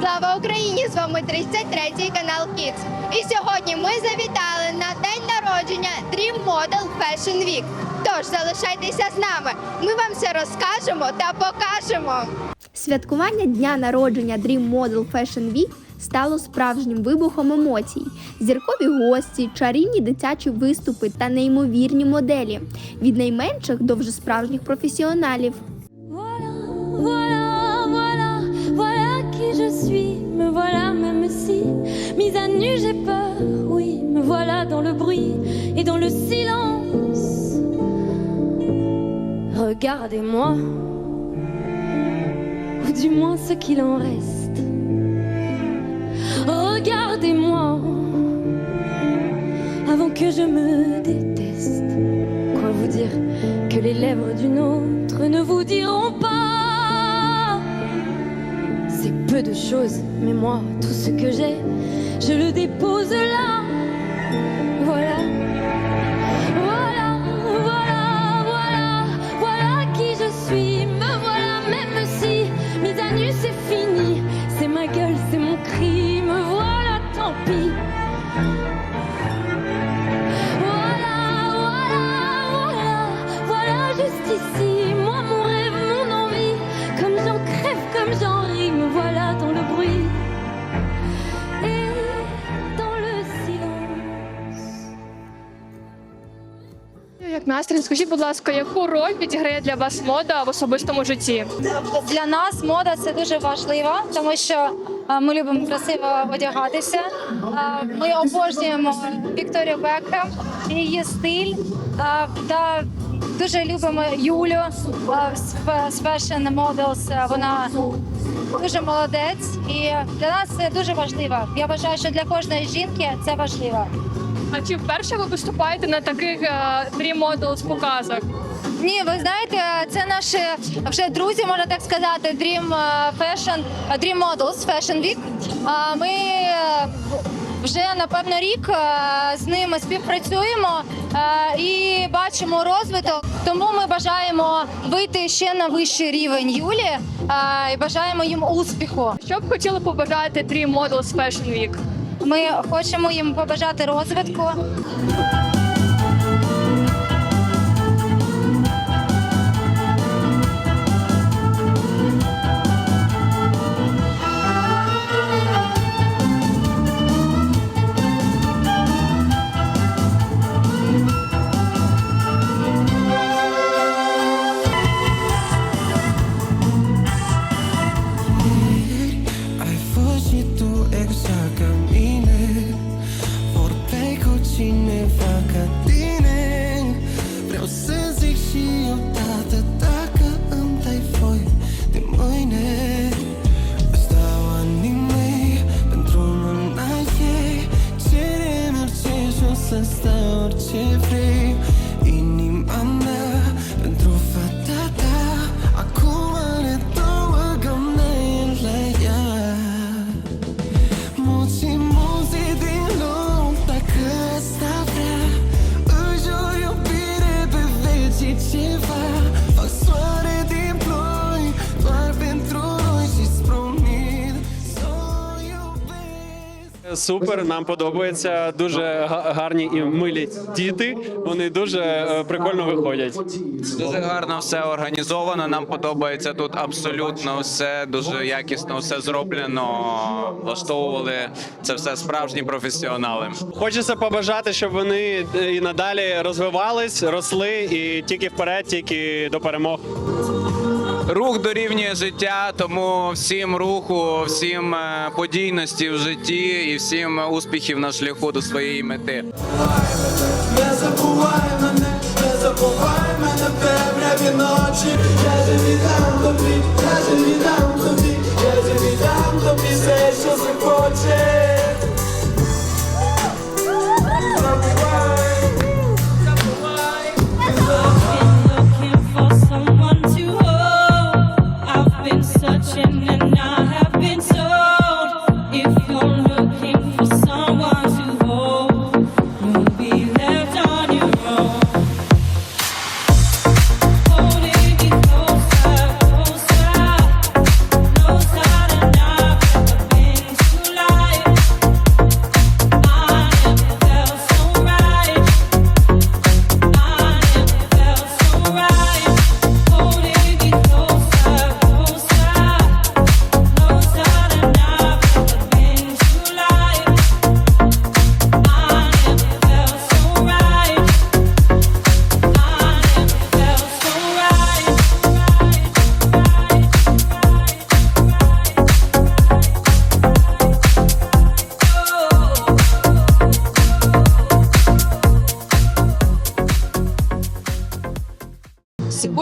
Слава Україні! З вами 33-й канал Kids. І сьогодні ми завітали на день народження Dream Model Fashion Week. Тож залишайтеся з нами. Ми вам все розкажемо та покажемо. Святкування дня народження Dream Model Fashion Week стало справжнім вибухом емоцій. Зіркові гості, чарівні дитячі виступи та неймовірні моделі від найменших до вже справжніх професіоналів. Voilà, voilà, mise à nu j'ai peur. Oui, me voilà dans le bruit et dans le silence. Regardez-moi, ou du moins ce qu'il en reste. Regardez-moi, avant que je me déteste. Quoi vous dire que les lèvres d'une autre ne vous diront pas peu de choses, mais moi, tout ce que j'ai, je le dépose là. Voilà. Voilà, voilà, voilà, voilà qui je suis. Me voilà, même si mise à nu c'est fini. C'est ma gueule, c'est mon cri. Me voilà, tant pis. Як настрій, скажіть, будь ласка, яку роль відіграє для вас мода в особистому житті? Для нас мода це дуже важливо, тому що ми любимо красиво одягатися. Ми обожнюємо Вікторію Бекхем, її стиль та дуже любимо Юлю з Fashion Models. Вона дуже молодець, і для нас це дуже важливо. Я вважаю, що для кожної жінки це важливо. А чи вперше ви виступаєте на таких е, Dream Models показах? Ні, ви знаєте, це наші вже друзі, можна так сказати, Dream е, Fashion, е, Dream Models Fashion Week. Ми вже напевно рік з ними співпрацюємо і бачимо розвиток. Тому ми бажаємо вийти ще на вищий рівень Юлі і бажаємо їм успіху. Що б хотіли побажати Dream Models Fashion Week? Ми хочемо їм побажати розвитку. sens të orë që fri I një më Супер, нам подобається. Дуже га- гарні і милі діти. Вони дуже е, прикольно виходять. Дуже гарно все організовано. Нам подобається тут абсолютно все дуже якісно, все зроблено. Влаштовували це все справжні професіонали. Хочеться побажати, щоб вони е, і надалі розвивались, росли і тільки вперед, тільки до перемог. Рух дорівнює життя, тому всім руху, всім е, подійності в житті і всім успіхів на шляху до своєї мети. Не забувай мене, не забувай мене в темряві ночі. Я живі там. тобі, я тобі, я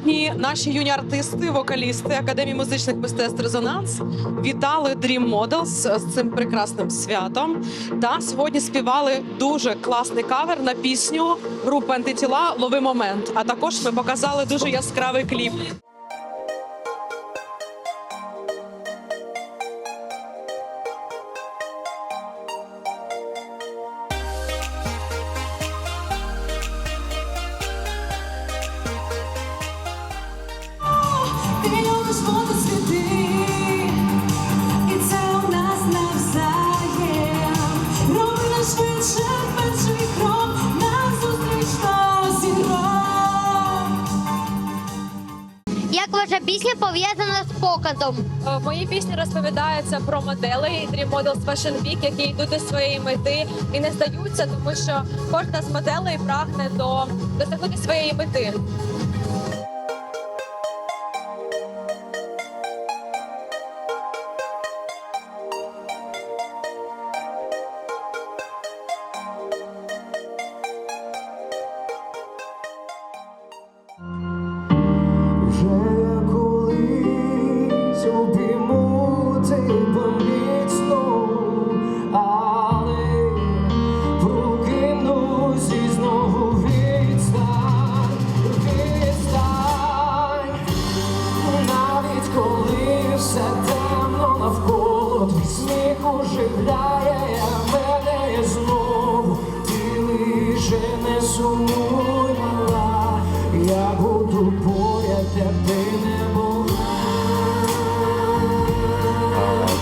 Сьогодні наші юні артисти, вокалісти Академії музичних мистецтв Резонанс вітали Dream Models з цим прекрасним святом. Та сьогодні співали дуже класний кавер на пісню групи антитіла Лови момент. А також ми показали дуже яскравий кліп. Пісня пов'язана з показом? Е, Мої пісні розповідаються про моделей Dream Models Fashion Week, які йдуть до своєї мети і не здаються, тому що кожна з моделей прагне до досягнути своєї мети. Поряд, б ти не була.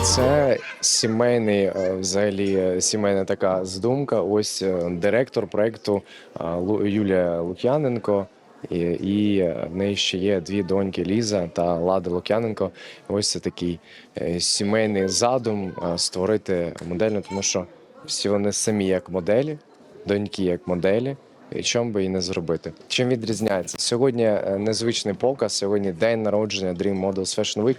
Це сімейний, е, взагалі, е, сімейна така здумка. Ось е, директор проекту Юлія Лук'яненко. І, і в неї ще є дві доньки Ліза та Лада Лук'яненко. Ось це такий сімейний задум створити модельну, тому що всі вони самі як моделі, доньки як моделі. Чому би і не зробити? Чим відрізняється? Сьогодні е, незвичний показ, сьогодні день народження Dream Models Fashion Week.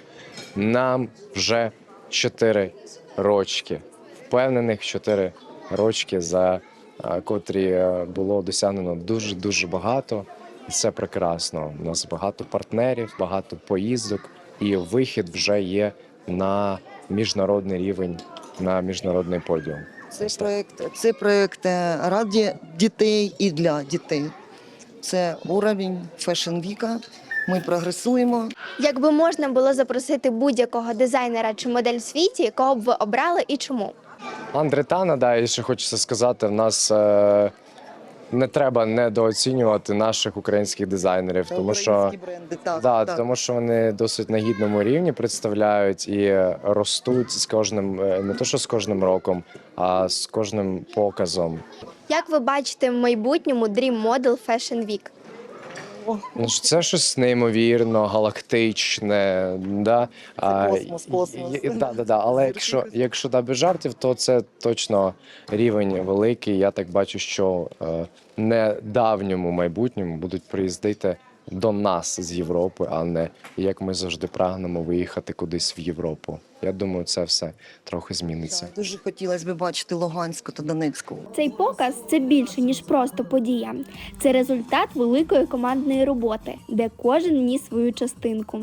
Нам вже 4 рочки. Впевнених 4 рочки, за е, котрі е, було досягнено дуже дуже багато. І це прекрасно. У нас багато партнерів, багато поїздок, і вихід вже є на міжнародний рівень, на міжнародний подіум. Це проект, це проект е, раді дітей і для дітей. Це уровень фешн віка. Ми прогресуємо. Якби можна було запросити будь-якого дизайнера чи модель в світі, кого б ви обрали і чому? Андретана, да, і ще хочеться сказати, в нас е, не треба недооцінювати наших українських дизайнерів, тому що. українські бренди. Так, Да, так. тому що вони досить на гідному рівні представляють і ростуть з кожним, е, не то що з кожним роком, а з кожним показом. Як ви бачите в майбутньому Dream Model Fashion Week? Ну ж це щось неймовірно, галактичне. Да? А, космос, космос. Да, да, да. Але якщо, якщо да, без жартів, то це точно рівень великий. Я так бачу, що е, не давньому майбутньому будуть приїздити до нас з Європи, а не як ми завжди прагнемо виїхати кудись в Європу. Я думаю, це все трохи зміниться. Так, Дуже хотілося б бачити Луганську та Донецьку. Цей показ це більше ніж просто подія. Це результат великої командної роботи, де кожен вніс свою частинку,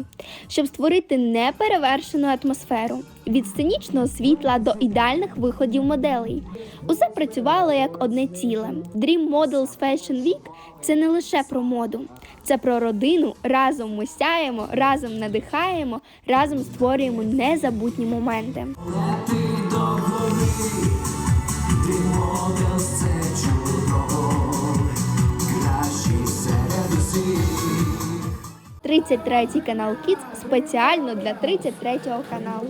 щоб створити неперевершену атмосферу від сценічного світла до ідеальних виходів моделей. Усе працювало як одне ціле. Dream Models Fashion Week – це не лише про моду, це про родину. Разом ми сяємо, разом надихаємо, разом створюємо незабутні моменти. Усіх. 33 канал Kids спеціально для 33 каналу.